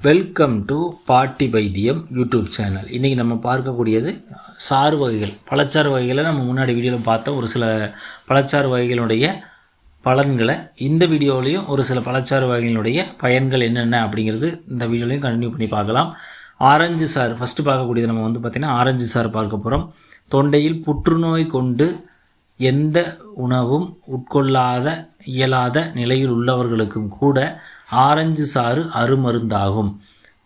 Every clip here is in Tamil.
வெல்கம் டு பாட்டி வைத்தியம் யூடியூப் சேனல் இன்றைக்கி நம்ம பார்க்கக்கூடியது சாறு வகைகள். பழச்சாறு வகைகளை நம்ம முன்னாடி வீடியோவில் பார்த்தோம். ஒரு சில பழச்சாறு வகைகளுடைய பலன்களை இந்த வீடியோலையும் ஒரு சில பழச்சாறு வகைகளுடைய பயன்கள் என்னென்ன அப்படிங்கிறது இந்த வீடியோலையும் கண்டினியூ பண்ணி பார்க்கலாம். ஆரஞ்சு சாறு. ஃபஸ்ட்டு பார்க்கக்கூடியது நம்ம வந்து பார்த்திங்கன்னா ஆரஞ்சு சாறு பார்க்க போகிறோம் தொண்டையில் புற்றுநோய் கொண்டு எந்த உணவும் உட்கொள்ளாத இயலாத நிலையில் உள்ளவர்களுக்கும் கூட ஆரஞ்சு சாறு அருமருந்தாகும்.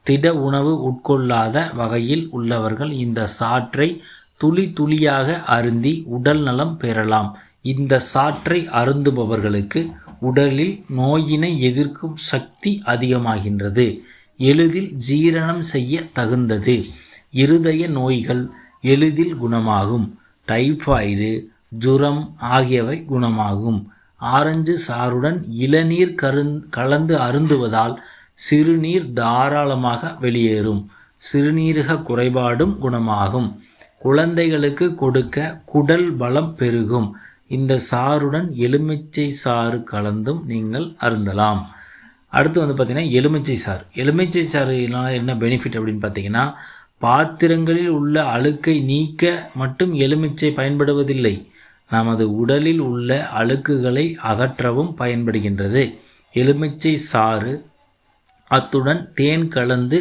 திட உணவு உட்கொள்ளாத வகையில் உள்ளவர்கள் இந்த சாற்றை துளி துளியாக அருந்தி உடல் நலம் பெறலாம். இந்த சாற்றை அருந்துபவர்களுக்கு உடலில் நோயினை எதிர்க்கும் சக்தி அதிகமாகின்றது. எளிதில் ஜீரணம் செய்ய தகுந்தது. இருதய நோய்கள் எளிதில் குணமாகும். டைபாய்டு ஜுரம் ஆகியவை குணமாகும். ஆரஞ்சு சாறுடன் இளநீர் கருந் கலந்து அருந்துவதால் சிறுநீர் தாராளமாக வெளியேறும். சிறுநீரக குறைபாடும் குணமாகும். குழந்தைகளுக்கு கொடுக்க குடல் பலம் பெருகும். இந்த சாறுடன் எலுமிச்சை சாறு கலந்தும் நீங்கள் அருந்தலாம். அடுத்து வந்து பார்த்திங்கன்னா எலுமிச்சை சாறு. எலுமிச்சை சாறுனால் என்ன பெனிஃபிட் அப்படின்னு பார்த்தீங்கன்னா பாத்திரங்களில் உள்ள அழுக்கை நீக்க மட்டும் எலுமிச்சை பயன்படுவதில்லை. நமது உடலில் உள்ள அழுக்குகளை அகற்றவும் பயன்படுகின்றது. எலுமிச்சை சாறு அத்துடன் தேன் கலந்து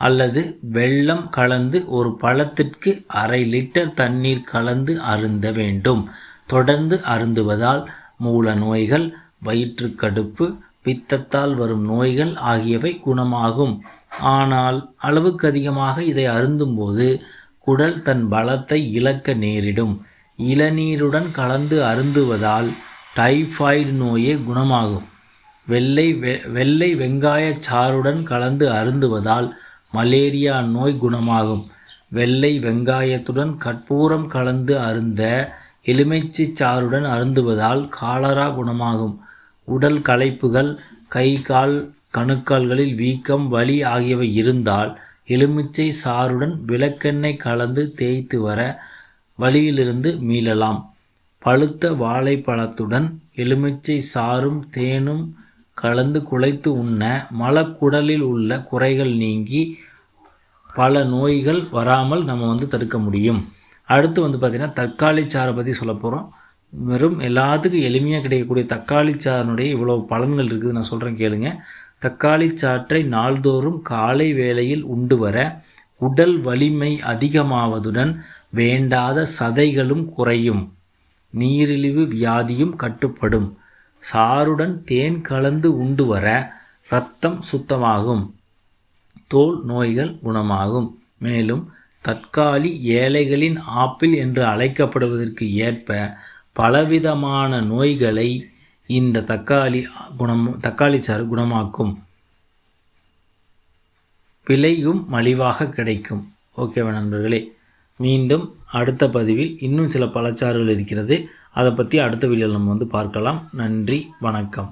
அல்லது வெள்ளம் கலந்து ஒரு பழத்திற்கு அரை லிட்டர் தண்ணீர் கலந்து அருந்த வேண்டும். தொடர்ந்து அருந்துவதால் மூல நோய்கள் வயிற்றுக்கடுப்பு பித்தத்தால் வரும் நோய்கள் ஆகியவை குணமாகும். ஆனால் அளவுக்கு அதிகமாக இதை அருந்தும்போது குடல் தன் பலத்தை இழக்க நேரிடும். இளநீருடன் கலந்து அருந்துவதால் டைஃபாய்டு நோயே குணமாகும். வெள்ளை வெ வெள்ளை வெங்காய சாறுடன் கலந்து அருந்துவதால் மலேரியா நோய் குணமாகும். வெள்ளை வெங்காயத்துடன் கற்பூரம் கலந்து அருந்த எலுமிச்சை சாறுடன் அருந்துவதால் காலரா குணமாகும். உடல் களைப்புகள் கை கால் கணுக்கால்களில் வீக்கம் வலி ஆகியவை இருந்தால் எலுமிச்சை சாறுடன் விளக்கெண்ணெய் கலந்து தேய்த்து வர வழியிலிருந்து மீளலாம். பழுத்த வாழைப்பழத்துடன் எலுமிச்சை சாறும் தேனும் கலந்து குழைத்து உண்ண மலக்குடலில் உள்ள குறைகள் நீங்கி பல நோய்கள் வராமல் நம்ம வந்து தடுக்க முடியும். அடுத்து வந்து பார்த்திங்கன்னா தக்காளி சாறை பற்றி சொல்ல போகிறோம் வெறும் எல்லாத்துக்கும் எளிமையாக கிடைக்கக்கூடிய தக்காளி சாறினுடைய இவ்வளோ பலன்கள் இருக்குது நான் சொல்கிறேன் கேளுங்க. தக்காளி சாற்றை நாள்தோறும் காலை வேளையில் உண்டு வர உடல் வலிமை அதிகமாவதுடன் வேண்டாத சதைகளும் குறையும். நீரிழிவு வியாதியும் கட்டுப்படும். சாருடன் தேன் கலந்து உண்டு வர இரத்தம் சுத்தமாகும். தோல் நோய்கள் குணமாகும். மேலும் தற்காலி ஏழைகளின் ஆப்பிள் என்று அழைக்கப்படுவதற்கு ஏற்ப பலவிதமான நோய்களை இந்த தக்காளி குணம் தக்காளி சாறு குணமாக்கும். விலையும் மலிவாக கிடைக்கும். ஓகேவா நண்பர்களே? மீண்டும் அடுத்த பதிவில் இன்னும் சில பழச்சாறுகள் இருக்கிறது. அதை பற்றி அடுத்த வீடியோவில் நம்ம வந்து பார்க்கலாம். நன்றி வணக்கம்.